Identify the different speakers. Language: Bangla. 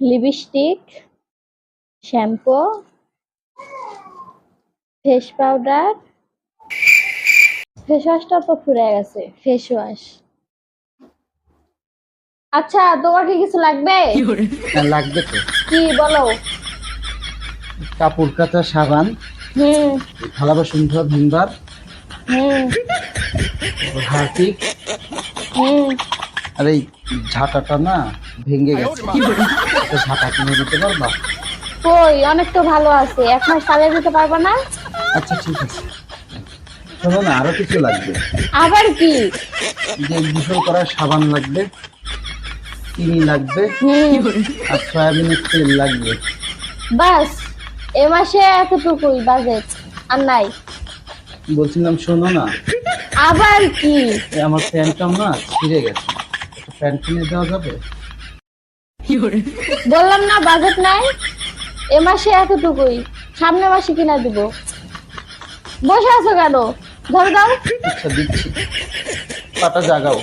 Speaker 1: Lipstick shampoo face powder face ওয়াশটা তো ফুরে গেছে ফেস ওয়াশ আচ্ছা তোমার কি কিছু লাগবে?
Speaker 2: হ্যাঁ, লাগবে তো।
Speaker 1: কি বলো?
Speaker 2: কাপড় কাচা সাবান
Speaker 1: হুম।
Speaker 2: থালা বাসন ধোয়া ভিমবার
Speaker 1: হুম।
Speaker 2: হারপিক
Speaker 1: হুম।
Speaker 2: আর এই ঝাঁটাটা না ভেঙে গেছে। ঝাঁটা কিনে দিতে পারবা?
Speaker 1: কই অনেক তো ভালো আছে। এক মাস চালিয়ে দিতে পারব না?
Speaker 2: আচ্ছা ঠিক আছে। শোনো না আরও কিছু লাগবে।
Speaker 1: আবার কি?
Speaker 2: যে গোসল করার সাবান লাগবে চিনি লাগবে আর সয়াবিনের তেল লাগবে।
Speaker 1: বাস এ মাসে এতটুকুই বাজেট আর নাই।
Speaker 2: বলছিলাম শোনো না।
Speaker 1: আবার কি?
Speaker 2: আমার প্যান্টটাও না ছিঁড়ে গেছে। প্যান্ট কিনে দেওয়া যাবে?
Speaker 1: বললাম না বাজেট নাই। এ মাসে এতটুকুই। সামনে মাসে কিনা দিব। বসে আছো কেন? ধরে দাও।
Speaker 2: আচ্ছা দিচ্ছি। পাতা জাগাও।